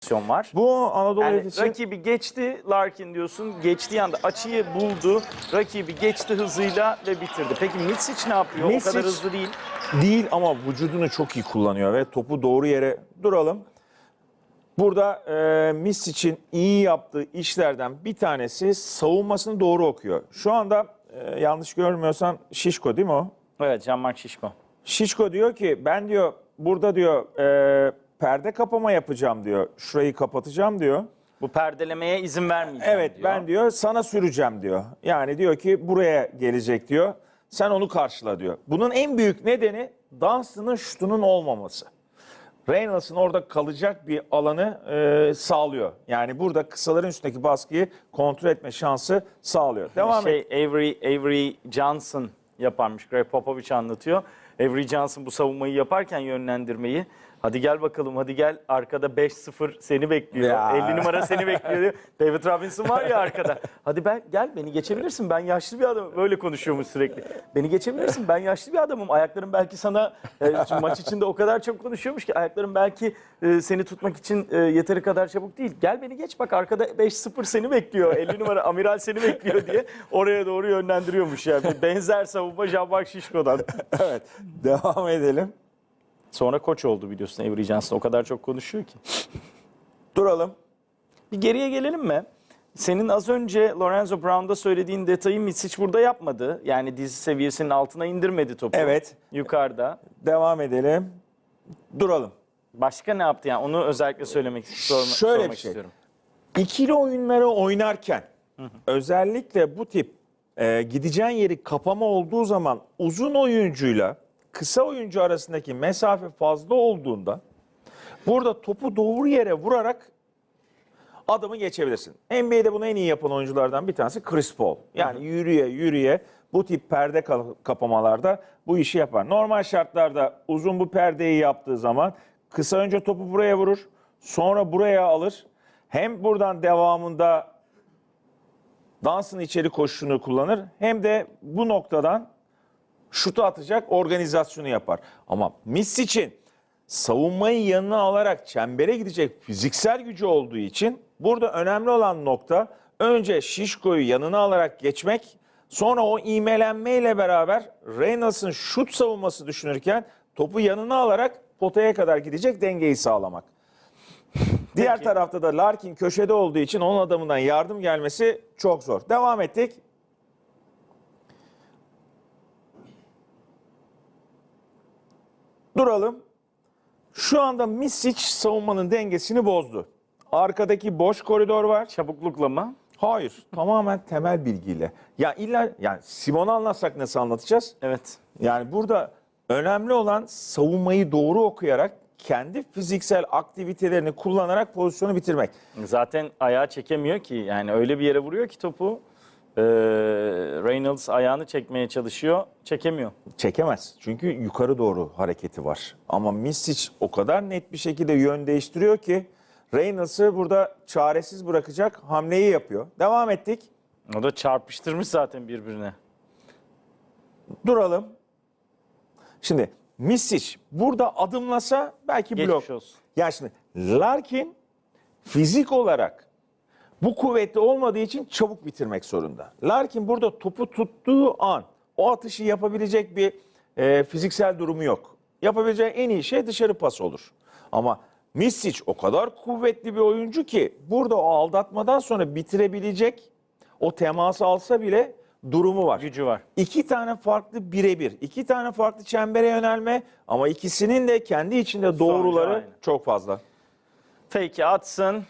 pozisyon var. Bu Anadolu Yani Efes'in rakibi geçti Larkin diyorsun. Geçtiği anda açıyı buldu. Rakibi geçti hızıyla ve bitirdi. Peki Mitsic ne yapıyor? O Micic- kadar hızlı değil. değil ama vücudunu çok iyi kullanıyor ve topu doğru yere duralım. Burada e, Misic'in iyi yaptığı işlerden bir tanesi savunmasını doğru okuyor. Şu anda e, yanlış görmüyorsan Şişko değil mi o? Evet Jean-Marc Şişko. Şişko diyor ki ben diyor burada diyor e, perde kapama yapacağım diyor. Şurayı kapatacağım diyor. Bu perdelemeye izin vermeyeceğim Evet diyor. ben diyor sana süreceğim diyor. Yani diyor ki buraya gelecek diyor. Sen onu karşıla diyor. Bunun en büyük nedeni Dunstan'ın şutunun olmaması. Reynolds'ın orada kalacak bir alanı e, sağlıyor. Yani burada kısaların üstündeki baskıyı kontrol etme şansı sağlıyor. Devam şey, et. Avery, Avery Johnson yaparmış. Greg Popovich anlatıyor. Avery Johnson bu savunmayı yaparken yönlendirmeyi. Hadi gel bakalım hadi gel arkada 5-0 seni bekliyor. Ya. 50 numara seni bekliyor. diyor. David Robinson var ya arkada. Hadi ben gel beni geçebilirsin ben yaşlı bir adamım. Böyle konuşuyormuş sürekli. Beni geçebilirsin ben yaşlı bir adamım. Ayaklarım belki sana e, maç içinde o kadar çok konuşuyormuş ki ayaklarım belki e, seni tutmak için e, yeteri kadar çabuk değil. Gel beni geç bak arkada 5-0 seni bekliyor. 50 numara amiral seni bekliyor diye oraya doğru yönlendiriyormuş yani. Benzer savunma Jean-Marc Şişko'dan. Evet. Devam edelim. Sonra koç oldu biliyorsun Avery Johnson. O kadar çok konuşuyor ki. Duralım. Bir geriye gelelim mi? Senin az önce Lorenzo Brown'da söylediğin detayı Misic burada yapmadı. Yani dizi seviyesinin altına indirmedi topu. Evet. Yukarıda. Devam edelim. Duralım. Başka ne yaptı yani? Onu özellikle söylemek sorma, Şöyle sormak bir şey. istiyorum. İkili oyunları oynarken özellikle bu tip e, gideceğin yeri kapama olduğu zaman uzun oyuncuyla kısa oyuncu arasındaki mesafe fazla olduğunda burada topu doğru yere vurarak adamı geçebilirsin. NBA'de bunu en iyi yapan oyunculardan bir tanesi Chris Paul. Yani yürüye yürüye bu tip perde ka- kapamalarda bu işi yapar. Normal şartlarda uzun bu perdeyi yaptığı zaman kısa önce topu buraya vurur, sonra buraya alır. Hem buradan devamında dansın içeri koşuşunu kullanır hem de bu noktadan şutu atacak organizasyonu yapar. Ama Misic'in savunmayı yanına alarak çembere gidecek fiziksel gücü olduğu için burada önemli olan nokta önce Şişko'yu yanına alarak geçmek sonra o imelenmeyle beraber Reynolds'ın şut savunması düşünürken topu yanına alarak potaya kadar gidecek dengeyi sağlamak. Diğer Peki. tarafta da Larkin köşede olduğu için onun adamından yardım gelmesi çok zor. Devam ettik. Duralım. Şu anda Misic savunmanın dengesini bozdu. Arkadaki boş koridor var. Çabuklukla mı? Hayır, tamamen temel bilgiyle. Ya illa yani Simon'u anlatsak nasıl anlatacağız? Evet. Yani burada önemli olan savunmayı doğru okuyarak kendi fiziksel aktivitelerini kullanarak pozisyonu bitirmek. Zaten ayağı çekemiyor ki. Yani öyle bir yere vuruyor ki topu. Ee, Reynolds ayağını çekmeye çalışıyor. Çekemiyor. Çekemez. Çünkü yukarı doğru hareketi var. Ama Misic o kadar net bir şekilde yön değiştiriyor ki Reynolds'ı burada çaresiz bırakacak hamleyi yapıyor. Devam ettik. O da çarpıştırmış zaten birbirine. Duralım. Şimdi Misic burada adımlasa belki Geçmiş blok. olsun. Ya şimdi Larkin fizik olarak bu kuvvetli olmadığı için çabuk bitirmek zorunda. Larkin burada topu tuttuğu an o atışı yapabilecek bir e, fiziksel durumu yok. Yapabileceği en iyi şey dışarı pas olur. Ama Misic o kadar kuvvetli bir oyuncu ki burada o aldatmadan sonra bitirebilecek o teması alsa bile durumu var. Gücü var. İki tane farklı birebir, iki tane farklı çembere yönelme ama ikisinin de kendi içinde doğruları çok fazla. Fake'i atsın.